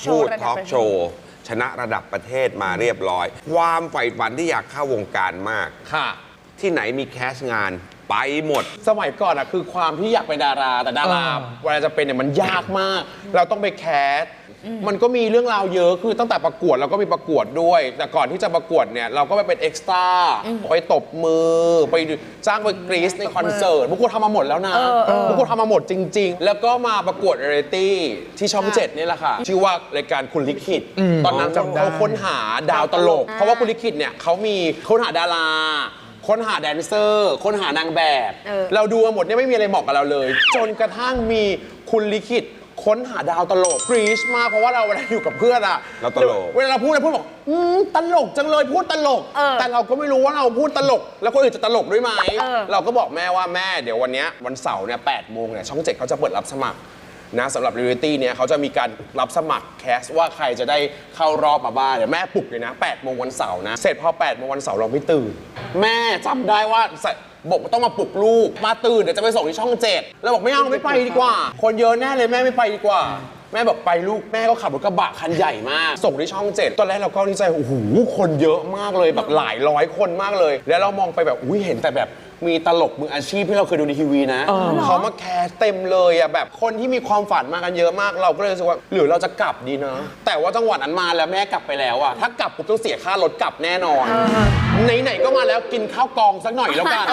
โชว์ระดับทอล์กประเทศโชว์ชนะระดับประเทศมาเรียบร้อย ความใฝ่ฝันที่อยากเข้าวงการมาก ค่ะ ที่ไหนมีแคสงานไปหมด สมัยก่อนอะคือความที่อยากเป็นดาราแต่ดาราอ่าเวลาจะเป็นเนี่ยมันยากมาก เราต้องไปแคส มันก็มีเรื่องราวเยอะคือตั้งแต่ประกวดเราก็มีประกวดด้วย แต่ก่อนที่จะประกวดเนี่ยเราก็ไปเป็นเอ็กซ์ตร้าไปตบมือ ไปจ้างไปกรีซในคอนเสิร์ตบุกโกทำมาหมดแล้วนะบุกโกทำมาหมดจริง ๆ แล้วก็มาประกวดเรยตี้ที่ช่องเจ็ดนี่แหละค่ะ ชื่อว่ารายการคุณลิขิต ตอนนั้นจำได้เขาค้นหาดาวตลก เพราะว่าคุณลิขิตเนี่ยเขามีค้นหาดาราค้นหาแดนเซอร์ ค้นหานางแบบเออเราดูมาหมดเนี่ยไม่มีอะไรเหมาะกับเราเลย จนกระทั่งมีคุณลิขิต ค้นหาดาวตลกกรีชมากเพราะว่าเราเวลาอยู่กับเพื่อนอะเราตลก เวลาเราพูดเราพูดบอกอืมตลกจังเลยพูดตลก เออแต่เราก็ไม่รู้ว่าเราพูดตลก แล้วคนอื่นจะตลกด้วยไหมเออ เราก็บอกแม่ว่าแม่เดี๋ยววันเนี้ยวันเสาร์เนี่ยแปดโมงเนี่ยช่องเจ็ดเขาจะเปิดรับสมัคร นะสำหรับเรียลิตี้เนี่ยเขาจะมีการรับสมัครแคสว่าใครจะได้เข้ารอบมาบ้างเดี๋ยวแม่ปลุกเลยนะ8โมงวันเสาร์นะเสร็จพอ8โมงวันเสาร์เราไม่ตื่น แม่จำได้ว่าสบอกว่าต้องมาปลุกลูกมาตื่นเดี๋ยวจะไปส่งที่ช่องเจ็ดแล้วบอกไม่เอาไม่ไปดีกว่า คนเยอะแน่เลยแม่ไม่ไปดีกว่า แม่บอกไปลูกแม่ก็ขับรถกระบะคันใหญ่มาก ส่งที่ช่องเจ็ดตอนแรกเราก็ดีใจโอ้โหคนเยอะมากเลยแบบหลายร้อยคนมากเลย แล้วเรามองไปแบบอุ้ยเห็นแต่แบบมีตลกมืออาชีพที่เราเคยดูในทีวีนะเขามาแคสเต็มเลยอะแบบคนที่มีความฝันมากันเยอะมากเราก็เลยรู้สึกว่า หรือเราจะกลับดีนะแต่ว่าจังหวะนั้นมาแล้วแม่กลับไปแล้วอะถ้ากลับปุ๊บต้องเสียค่ารถกลับแน่นอนไหนๆก็มาแล้วกินข้าวกองสักหน่อยแล้วกัน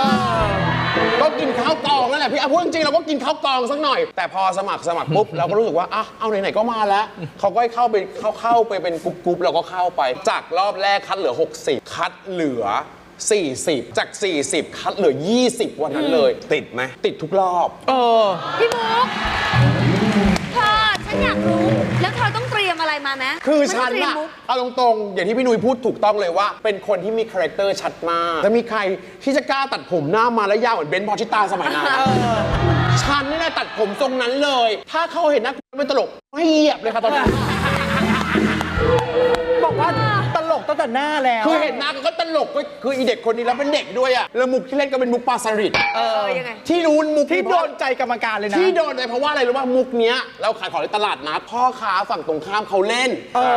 ก็กินข้าวกองนั่นแหละ พี่เอาพูดจริงๆเราก็กินข้าวกองสักหน่อย แต่พอสมัครสมัครปุ๊บเราก็รู้สึกว่าอะเอาไหนๆก็มาแล้วเขาก็ให้เข้าไปเข้าเข้าไปเป็นกรุ๊ปๆเราก็เข้าไป จากรอบแรกคัดเหลือ 60 คัดเหลือ 40 จาก 40 คัดเหลือ 20 วันนั้นเลย ติดไหมติดทุกรอบ เออ พี่มุก มอะไรมาไหมคือฉันไม่ต้งเตรียมอะมุกเอาตรงๆ อย่างที่พี่นุ้ยพูดถูกต้องเลยว่า เป็นคนที่มีคาแรคเตอร์ชัดมาก จะมีใครที่จะกล้าตัดผมหน้ามาแล้วยาวเหมือนเบนซ์พอชิตาสมัยนั้นฉันนี่แหละตัดผมทรงนั้นเลย ถ้าเขาเห็นหน้าไม่ตลกไม่เหยียบเลยค่ะตอนนั้น แต่หน้าแล้วคือเห็นหน้าก็ตลกก็คืออีเด็กคนนี้แล้วเป็นเด็กด้วยอะแล้วมุกที่เล่นก็เป็นมุกปลาสลิดเออยังไงที่รู้มุกที่โดนใจกรรมการเลยนะที่โดนเลยเพราะว่าอะไรรู้ป่ะมุกเนี้ยเราขายของในตลาดนัดพ่อค้าฝั่งตรงข้ามเขาเล่น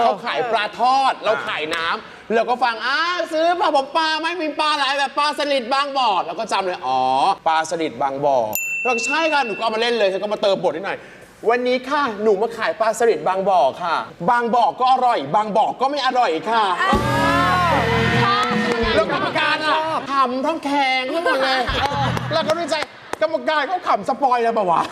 เขาขายปลาทอด เราขายน้ำเราก็ฟังอ้าวซื้อปลาผมปลาไหม่มีปลาอะไรแบบปลาสลิดบางบ่อเราก็จำเลยอ๋อปลาสลิดบางบ่อเราก็ใช่ค่ะหนูก็เอามาเล่นเลยฉันก็มาเติมบทนิดหน่อย วันนี้ค่ะ หนูมาขายปลาสลิดบางบ่อค่ะ บางบ่อก็อร่อย บางบ่อก็ไม่อร่อยค่ะแล้วกรรมการอะขำทั้งแขงทั้งหมดเลยแล้วก็ด้วยใจกรรมการเขาขำสปอยแล้วปะวะ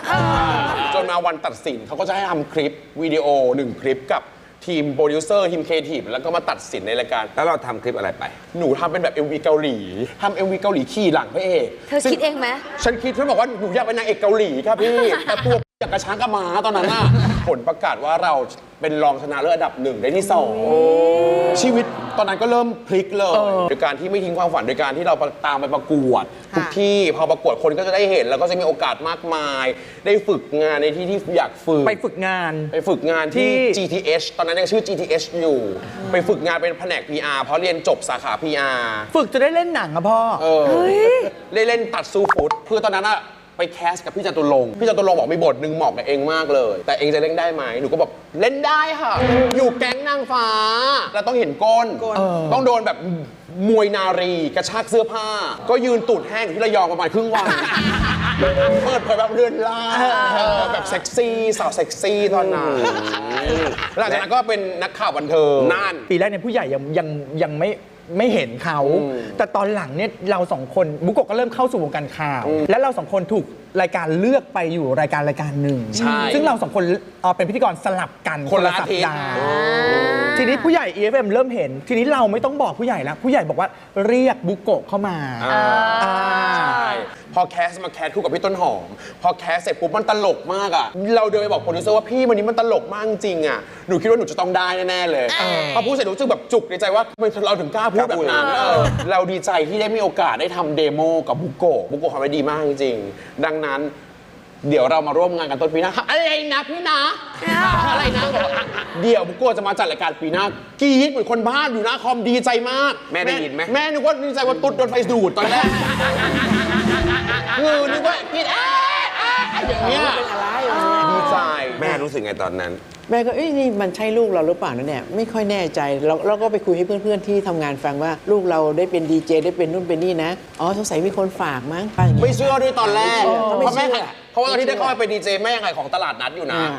จนมาวันตัดสินเขาก็จะให้ทำคลิปวิดีโอหนึ่งคลิปกับทีมโปรดิวเซอร์ทีมครีเอทีฟแล้วก็มาตัดสินในรายการ แล้วเราทำคลิปอะไรไป หนูทำเป็นแบบ MV เกาหลีทำ MV เกาหลีขี่หลังพระเอกเธอคิดเองไหม ฉันคิดเพื่อบอกว่าหนูอยากเป็นนางเอกเกาหลีครับพี่ แต่ตัว อยากกระช้างกระหมาตอนนั้นน่ะ ผลประกาศว่าเราเป็นรองชนะเลิศอันดับหนึ่งได้ที่สองชีวิตตอนนั้นก็เริ่มพลิกเลยโดยการที่ไม่ทิ้งความฝันโดยการที่เราตามไปประกวดทุกที่พอประกวดคนก็จะได้เห็น แล้วก็จะมีโอกาสมากมาย ได้ฝึกงานในที่ที่อยากฝึกไปฝึกงานไปฝึกงานที่ที่ GTH ตอนนั้นยังชื่อ GTH อยู่ ไปฝึกงานเป็นแผนก PR เพราะเรียนจบสาขา PR ฝึกจะได้เล่นหนังอะพ่อเออได้เล่นตัดซูฟุตคือตอนนั้นอะ ไปแคสกับพี่จตุรงค์พี่จตุรงค์บอกมีบทหนึ่งเหมาะกับเองมากเลย แต่เองจะเล่นได้ไหมหนูก็บอกเล่นได้ค่ะ อยู่แก๊งนางฟ้าแล้วต้องเห็นก้นต้องโดนแบบมวยนารีกระชากเสื้อผ้า ก็ยืนตูดแห้งอยู่ที่ระยองประมาณครึ่งวัน เปิดเผยแบบเรือนร่างเออแบบเซ็กซี่สาวเซ็กซี่ตอนนั้นหลังจากนั้นก็เป็นนักข่าวบันเทิงนั่นปีแรกเนี่ยผู้ใหญ่ยังยังยังไม่ ไม่เห็นเขาแต่ตอนหลังเนี่ยเราสองคนบุกโกะก็เริ่มเข้าสู่วงการข่าว แล้วเราสองคนถูกรายการเลือกไปอยู่รายการรายการหนึ่งใช่ซึ่งเราสองคนเอ่อเป็นพิธีกรสลับกันคนละสัปอาทิตย์ดาห์ ทีนี้ผู้ใหญ่ EFM เริ่มเห็น ทีนี้เราไม่ต้องบอกผู้ใหญ่แล้ว ผู้ใหญ่บอกว่าเรียกบุกโกะเข้ามาอ่า ใช่พอแคสมาแคสคู่กับพี่ต้นหอม พอแคสเสร็จปุ๊บมันตลกมากอะ เราเดินไปบอกโปรดิวเซอร์ว่าพี่วันนี้มันตลกมากจริงอะ หนูคิดว่าหนูจะต้องได้แน่ๆเลยพอพูดเสร็จหนูรู้สึกแบบจุกในใจว่าทำไมเราถึงกล้าพูดแบบนั้นเออเราดีใจที่ได้มีโอกาสได้ทำเดโมกับบุโกะบุโกะทำได้ดีมากจริงๆดังนั้น เดี๋ยวเรามาร่วมงานกันต้นปีหน้าอะไรนะพี่นะ อะไรนะ เดี๋ยวบุโกะจะมาจัดรายการปีหน้ากรี๊ดเหมือนคนบ้าอยู่หน้าคอมดีใจมากแม่ได้ยินไหม แม่นึกว่าดีใจว่าตุ๊ดโดนไฟดูดตอนแรกคือนึกว่ากินเอ๊ะเอ๊ะอย่างเงี้ยดีใจแม่ รู้สึกไงตอนนั้น แม่ก็เอ้ยนี่มันใช่ลูกเราหรือเปล่านะเนี่ยไม่ค่อยแน่ใจเราเราก็ไปคุยให้เพื่อนๆที่ทำงานฟังว่าลูกเราได้เป็นดีเจได้เป็นนู่นเป็นนี่นะ อ๋อสงสัยมีคนฝากมั้งป้าอย่างเงี้ย ไม่เชื่อด้วยตอนแรก ไม่เชื่อเพราะแม่ไม่เชื่อ เพราะว่าตอนที่ได้เข้าไปเป็นดีเจแม่ขายของตลาดนัดอยู่นะ อ่า